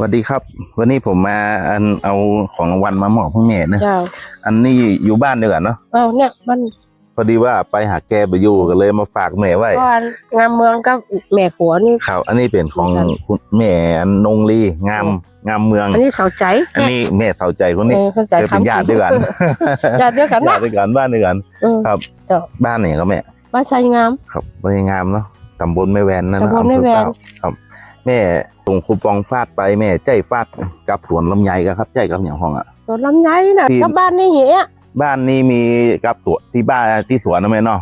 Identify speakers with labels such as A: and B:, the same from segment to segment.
A: สวัสดีครับ วันนี้ผมมาอันเอาของรางวัลมามอบให้แม่นะ
B: เจ้า
A: อันนี้อยู่บ้านเดียวกันเนาะ
B: เอาเนี่ยมัน
A: พอดีว่าไปหาแกไปอยู่ก็เลยมาฝากแม่ไว้
B: ก้อนงามเมืองกับแม่ขัวนี่
A: ครับ อันนี้เป็นของ
B: ครับ
A: คุณแม่อันนงลีงามงามเมือง
B: อันนี้เสาใจ
A: อันนี้แม่เสาใจคนนี้
B: เออเข้าใจ
A: เคยเป็น
B: คำ
A: ญาติด้วยกัน
B: ญาติเดียวกัน
A: ญา
B: นะ
A: ติด้วยกันบ้านด้วยกัน
B: เออ
A: ครับ
B: เจ้า
A: บ้านไหนก็แม่
B: บ้านไซงาม
A: ครับบ้านงามเนาะตำบลแม่แวนนั่นนะ
B: ตำบลแม่แวน
A: อำเภอเก่าครับ แม่ ส่งคูปองฟาดไปแม่ใจฟาดกับสวนลำไยก็ครับใจกับอย่างห้องอะ
B: ตัวลำไยน่ะ
A: ที่
B: กับบ้านนี่เหี้ย
A: บ้านนี้มีกับสวนที่บ้านที่สวนนะแม่เนาะ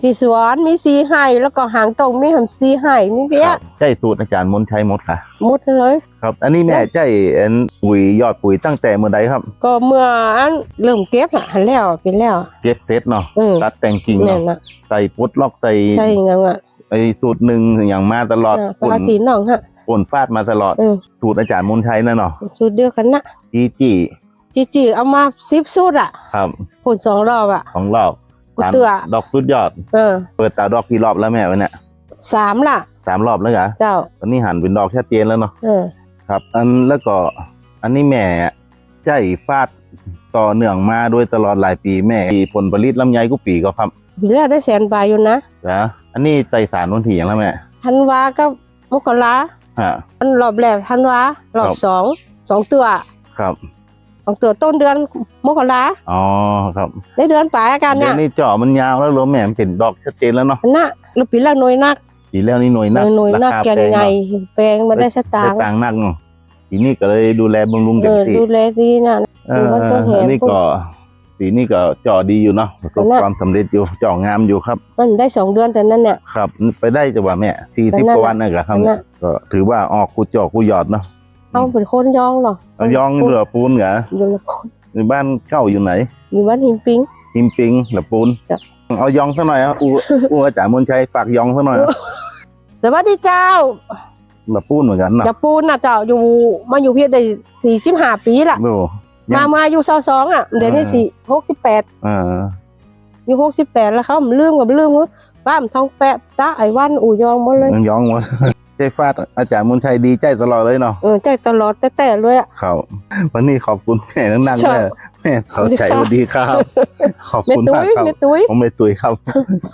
B: ที่สวนมีสีไห้แล้วก็หางตรงมีหำสีไห้มีเบี้ย
A: ครับใจสูตรอาจารย์มนชัยมดค่ะ
B: หมดเลย
A: ครับ อันนี้แม่ใจอันปุ๋ยยอดปุ๋ยตั้งแต่เมื่อใดครับ
B: ก็เมื่ออันเริ่มเก็บอะหันแล้วเป็นแล้ว
A: เก็บเซตเนาะ
B: เออ
A: ตัดแต่งกิ่ง
B: เนี่
A: เนาะ
B: ยนะ
A: ใส่ปุ๊ดล็อกใส่
B: ใช่เงี้ยอะ
A: ไอ้สูตรหนึ่งอย่างมาตลอด
B: อ่า
A: ป่น
B: ปกติน้องฮะ
A: ป่นฟาดมาตลอด
B: เออ
A: สูตรอาจารย์มนชัยนั่นเนาะ
B: สูตรเดียวกันนะ
A: จีจี
B: จีจีเอามาซิบสูตรอะ
A: ครับ
B: ผลสองรอบอะ
A: ของรอบ
B: กูเตือ
A: ดอกสุดยอด
B: เออ
A: เปิดตาดอกกี่รอบแล้วแม่วะเนี่ย
B: สามล่ะ
A: สามรอบแล้วเหรอ
B: เจ้า
A: ตอนนี้หันเป็นดอกชัดเจนแล้วเนาะ
B: เออ
A: ครับ อันแล้วก็ อันนี้แม่ใจฟาดต่อเนื่องมาโดยตลอดหลายปีแม่มีผลผลิตลำไยกุปีก็ครับ
B: ปีแรกได้แสนบาทอยู่นะ
A: นะอันนี้ใจสารวันที่อย่างแล้วแม่
B: ธันวาก็มกรา
A: ฮะ
B: อันรอบแรกธันวารอบ
A: ครับ
B: สองสองตัว
A: ครับ
B: สองตัวต้นเดือนมกรา
A: อ๋อครับ
B: ได้เดือนปลายอาการ
A: เดี๋
B: เนี่ยยว
A: นี้เจาะมันยาวแล้วเหรอแม่มันเป็นดอกชัดเจนแล้วเนาะ
B: อันน่ะแล้วปีแรกหน่วยนัก
A: ปีแล้วนี่หน่วยนัก
B: หน่วยนัก
A: ราคา
B: แกน
A: พง
B: ใหญ่
A: เนาะ
B: แปลงมาได้สตาง
A: ได้
B: ค์
A: ตังค์นักเนาะปีนี้ก็เลยดูแลบำรุง
B: เอ
A: เต็ม
B: อ
A: ที่
B: ดูแลดีนะ
A: เออ
B: มันต้องเห็น
A: อันนี้ก็ ปีนี้ก็เจาะดีอยู่เนาะประสบ
B: นั่นน่ะ
A: ความสำเร็จอยู่เจาะงามอยู่ครับ
B: มันได้สองเดือนแต่นั้นเนี่ย
A: ครับไปได้จะว่าแม่สี่
B: นั่
A: สิบ
B: นน่ะ
A: กว่าวันนะครับ
B: นั่นน่ะ
A: ก็ถือว่าออกกูเจาะกูหยอดเนาะ
B: เอาเป็นคนยองเหรอ
A: เอายองเหลือปูนเหรอ
B: อยู่ละคน
A: ในบ้านเก่าอยู่ไหน
B: อยู่บ้านหินปิง
A: ทิมปิงเหลือปูน
B: จ้ะ
A: เอายองซะหน่อยอะอูอูอาจารย์มนชัยฝากยองซะหน่อยอะ
B: แต่ว่าที่เจ้า
A: เหลือปูนเหมือนกันเนาะ
B: จะปูนน่ะเจ้าอยู่มาอยู่เพียงได้สี่สิบห้าปีละ
A: โอ้ยั
B: มางมาอยู่ซอสองอะเดี๋ยวนี้
A: อ่า
B: สี่หกสิบแปด
A: เออ
B: อยู่หกสิบแปดแล้วเขามันลืมกับลืมว่าบ้ามนทองแปะตาไอ้วันอู่ยองหมดเลย
A: ยังยองหมดใจฟาดอาจารย์มนชัยดีใจตลอดเลยเนาะ
B: เออใจตลอดแต่แต่เลยอะ
A: ครับวันนี้ขอบคุณแม่นั่งๆ
B: ใช่
A: แม่แม่สาวใจสวัสดีครับ ขอบ
B: เม
A: คุณ
B: ตุ้
A: มาก
B: ย
A: ครับ
B: เมตุ้ย
A: ผมไม่ตุยครับ